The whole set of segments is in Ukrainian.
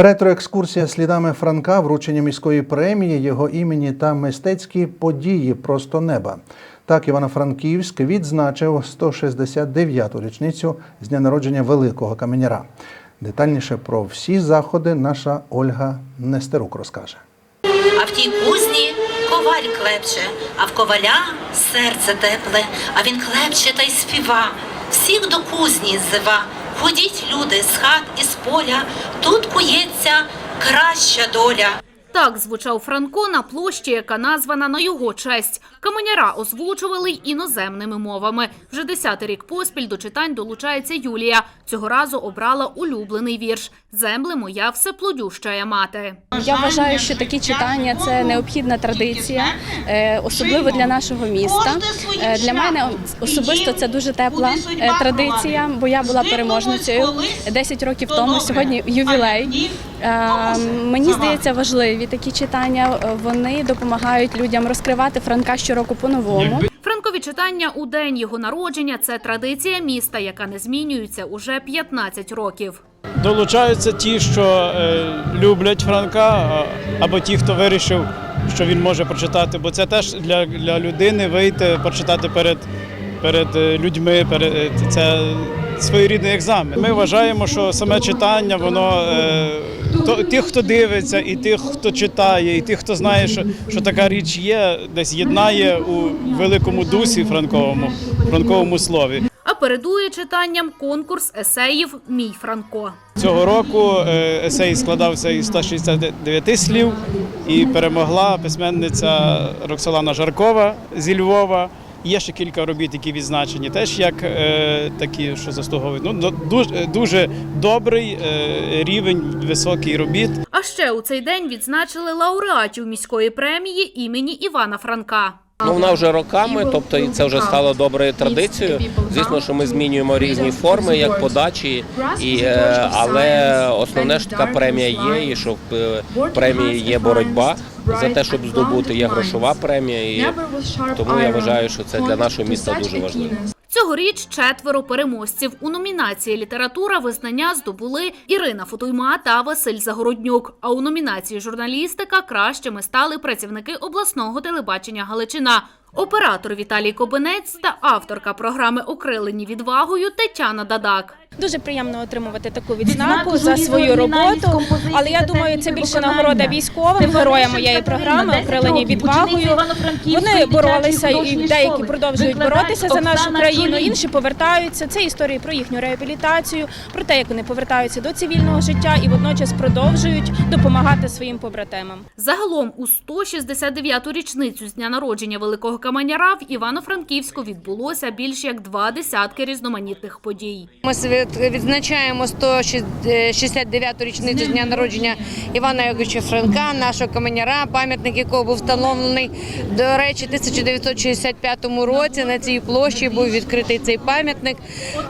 Ретроекскурсія слідами Франка, вручення міської премії, його імені та мистецькі події просто неба. Так Івано-Франківськ відзначив 169-ту річницю з дня народження великого каменяра. Детальніше про всі заходи наша Ольга Нестерук розкаже. А в тій кузні коваль клепче, а в коваля серце тепле, а він клепче та й співа. Всіх до кузні зива. Ходіть, люди, з хат і з поля, тут кується краща доля. Так звучав Франко на площі, яка названа на його честь. Каменяра озвучували й іноземними мовами. Вже десятий рік поспіль до читань долучається Юлія. Цього разу обрала улюблений вірш «Земле моя всеплодющая мати». Я вважаю, що такі читання це необхідна традиція, е, особливо для нашого міста. Е, Для мене особисто це дуже тепла е, традиція, бо я була переможницею 10 років тому. Сьогодні ювілей. Е, Мені здається, важливі такі читання. Е, Вони допомагають людям розкривати Франка щороку по-новому. Франкові читання у день його народження – це традиція міста, яка не змінюється уже 15 років. Долучаються ті, що е, люблять Франка, або ті, хто вирішив, що він може прочитати. Бо це теж для, для людини вийти, прочитати перед, перед е, людьми. Перед, це своєрідний екзамен. Ми вважаємо, що саме читання, воно е, то, тих, хто дивиться, і тих, хто читає, і тих, хто знає, що, що така річ є, десь єднає у великому дусі франковому, франковому слові. А передує читанням конкурс есеїв «Мій Франко». Цього року е, есей складався із 169 слів і перемогла письменниця Роксолана Жаркова зі Львова. Є ще кілька робіт, які відзначені, теж як е, такі, що заслуговують. Ну, дуже, дуже добрий е, рівень високий робіт. А ще у цей день відзначили лауреатів міської премії імені Івана Франка. Ну, вона вже роками, тобто і це вже стало доброю традицією. Звісно, що ми змінюємо різні форми, як подачі, і, е, але основне ж така премія є, і що в е, премії є боротьба за те, щоб здобути. Є грошова премія, і тому я вважаю, що це для нашого міста дуже важливо. Цьогоріч четверо переможців у номінації література визнання здобули Ірина Футуйма та Василь Загороднюк. А у номінації журналістика кращими стали працівники обласного телебачення Галичина. Оператор Віталій Кобинець та авторка програми Окрилені відвагою Тетяна Дадак. Дуже приємно отримувати таку відзнаку за свою роботу. Але я думаю, це більше нагорода військовим героям моєї програми, окрилені відвагою. Вони боролися і деякі продовжують боротися за нашу країну. Інші повертаються. Це історії про їхню реабілітацію, про те, як вони повертаються до цивільного життя і водночас продовжують допомагати своїм побратимам. Загалом у 169-ту річницю з дня народження великого каменяра в Івано-Франківську відбулося більш як два десятки різноманітних подій. Ми відзначаємо 169-ту річницю з дня народження Івана Яковича Франка, нашого каменяра, пам'ятник якого був встановлений. До речі, в 1965 році на цій площі був відкритий цей пам'ятник.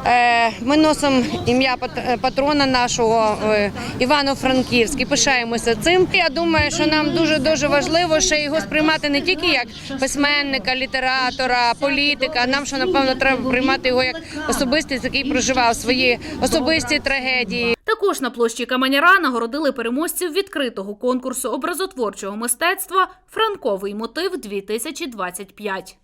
Е, Ми носимо ім'я патрона нашого е, Івано-Франківськ і пишаємося цим. Я думаю, що нам дуже дуже важливо ще його сприймати не тільки як письменника, літератора, політика. Нам що напевно треба приймати його як особистість, який проживав особисті трагедії. Також на площі Каменяра нагородили переможців відкритого конкурсу образотворчого мистецтва Франковий мотив 2025